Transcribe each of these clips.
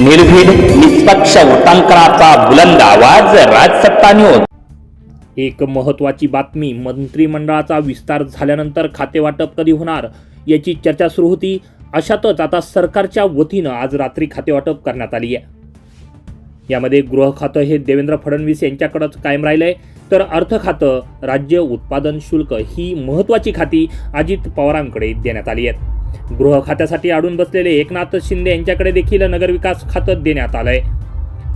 निर्भीड निष्पक्ष वृत्तांकनाचा बुलंद आवाज राजसत्ता न्यूज एक महत्वाची बातमी मंत्रिमंडळाचा विस्तार झाल्यानंतर खातेवाटप कधी होणार याची चर्चा सुरू होती. अशातच आता सरकारच्या वतीनं आज रात्री खातेवाटप करण्यात आली आहे. यामध्ये गृह खातं हे देवेंद्र फडणवीस यांच्याकडंच कायम राहिलंय. तर अर्थ खातं राज्य उत्पादन शुल्क ही महत्त्वाची खाती अजित पवारांकडे देण्यात आली आहेत. गृह खात्यासाठी अडून बसलेले एकनाथ शिंदे यांच्याकडे देखील नगरविकास खातं देण्यात आलंय.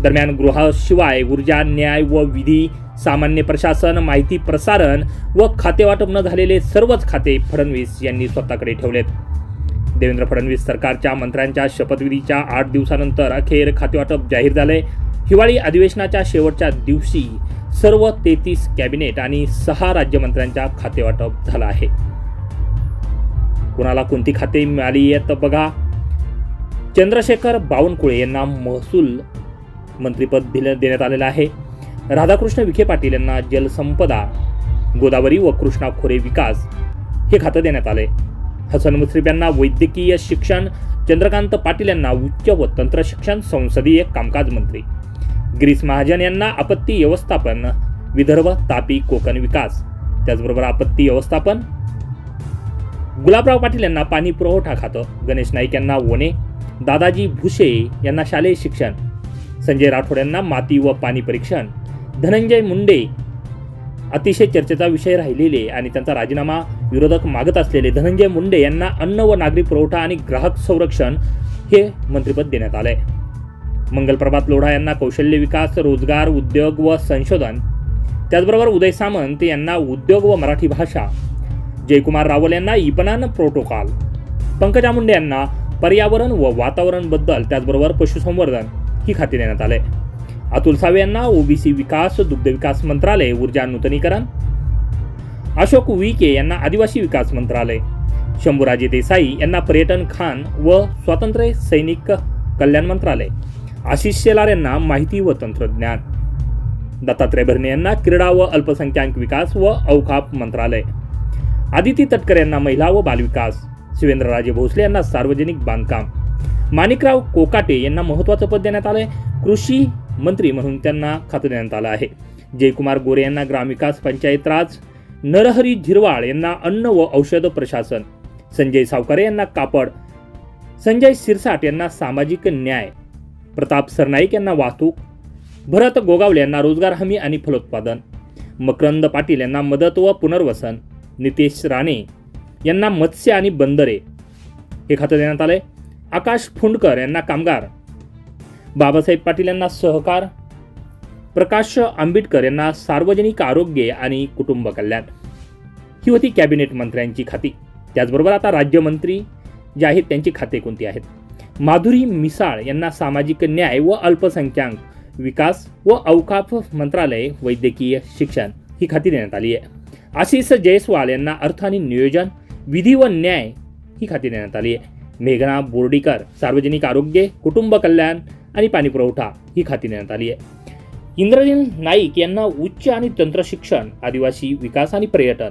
दरम्यान गृहाशिवाय ऊर्जा न्याय व विधी सामान्य प्रशासन माहिती प्रसारण व खातेवाटप न झालेले सर्वच खाते फडणवीस यांनी स्वतःकडे ठेवलेत. देवेंद्र फडणवीस सरकारच्या मंत्र्यांच्या शपथविधीच्या आठ दिवसानंतर अखेर खातेवाटप जाहीर झालंय. हिवाळी अधिवेशनाच्या शेवटच्या दिवशी सर्व तेहतीस कॅबिनेट आणि सहा राज्यमंत्र्यांच्या खातेवाटप झालं आहे. कुणाला कोणती खाते मिळाली आहेत बघा. चंद्रशेखर बावनकुळे यांना महसूल मंत्रिपद दिलं देण्यात आलेलं आहे. राधाकृष्ण विखे पाटील यांना जलसंपदा गोदावरी व कृष्णा खोरे विकास हे खातं देण्यात आले. हसन मुश्रीफ यांना वैद्यकीय शिक्षण चंद्रकांत पाटील यांना उच्च व तंत्र शिक्षण संसदीय कामकाज मंत्री. गिरीश महाजन यांना आपत्ती व्यवस्थापन विदर्भ तापी कोकण विकास. त्याचबरोबर आपत्ती व्यवस्थापन गुलाबराव पाटील यांना पाणी पुरवठा खातं. गणेश नाईक यांना वने दादाजी भुसे यांना शालेय शिक्षण. संजय राठोड यांना माती व पाणी परीक्षण. धनंजय मुंडे अतिशय चर्चेचा विषय राहिलेले आणि त्यांचा राजीनामा विरोधक मागत असलेले धनंजय मुंडे यांना अन्न व नागरी पुरवठा आणि ग्राहक संरक्षण हे मंत्रिपद देण्यात आलंय. मंगलप्रभात लोढा यांना कौशल्य विकास रोजगार उद्योग व संशोधन. त्याचबरोबर उदय सामंत यांना उद्योग व मराठी भाषा. जयकुमार रावल यांना इपनान प्रोटोकॉल पंकजा मुंडे यांना पर्यावरण व वातावरणबद्दल त्याचबरोबर पशुसंवर्धन ही खाती देण्यात आले. अतुल सावे यांना ओबीसी विकास दुग्ध विकास मंत्रालय ऊर्जा नूतनीकरण. अशोक विके यांना आदिवासी विकास मंत्रालय. शंभूराजे देसाई यांना पर्यटन खान व स्वातंत्र्य सैनिक कल्याण मंत्रालय. आशिष शेलार यांना माहिती व तंत्रज्ञान. दत्तात्रय भरणे यांना क्रीडा व अल्पसंख्याक विकास व अवकाप मंत्रालय. आदिती तटकर यांना महिला व बालविकास शिवेंद्रराजे भोसले यांना सार्वजनिक बांधकाम. माणिकराव कोकाटे यांना महत्त्वाचं पद देण्यात आलं आहे कृषी मंत्री म्हणून त्यांना खातं देण्यात आलं आहे. जयकुमार गोरे यांना ग्रामविकास पंचायत राज नरहरी झिरवाळ यांना अन्न व औषध प्रशासन संजय सावकारे यांना कापड संजय सिरसाट यांना सामाजिक न्याय प्रताप सरनाईक यांना वाहतूक भरत गोगावले यांना रोजगार हमी आणि फलोत्पादन मकरंद पाटील यांना मदत व पुनर्वसन नितेश राणे यांना मत्स्य आणि बंदरे हे खातं देण्यात आलं आहे आकाश फुंडकर यांना कामगार. बाबासाहेब पाटील यांना सहकार. प्रकाश आंबेडकर यांना सार्वजनिक आरोग्य आणि कुटुंब कल्याण. ही होती कॅबिनेट मंत्र्यांची खाती. त्याचबरोबर आता राज्यमंत्री जे आहेत त्यांची खाते कोणती आहेत? माधुरी मिसाळ यांना सामाजिक न्याय व अल्पसंख्याक विकास व अवकाफ मंत्रालय वैद्यकीय शिक्षण ही खाती देण्यात आली आहे. आशिष जयस्वाल यांना अर्थ आणि नियोजन विधी व न्याय ही खाती देण्यात आली आहे. मेघना बोर्डीकर सार्वजनिक आरोग्य कुटुंब कल्याण आणि पाणीपुरवठा ही खाती देण्यात आली आहे. इंद्रजिल नाईक यांना उच्च आणि तंत्र शिक्षण आदिवासी विकास आणि पर्यटन.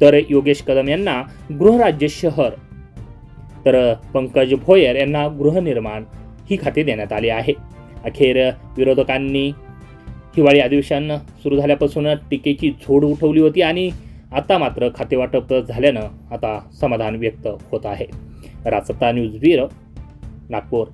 तर योगेश कदम यांना गृहराज्य शहर. तर पंकज भोयर यांना गृहनिर्माण ही खाते देण्यात आली आहे. अखेर विरोधकांनी हिवाळी अधिवेशन सुरू झाल्यापासून टीकेची झोड उठवली होती आणि आता मात्र खातेवाटप झाल्यानं आता समाधान व्यक्त होत आहे. Rajsatta news bureau Nagpur.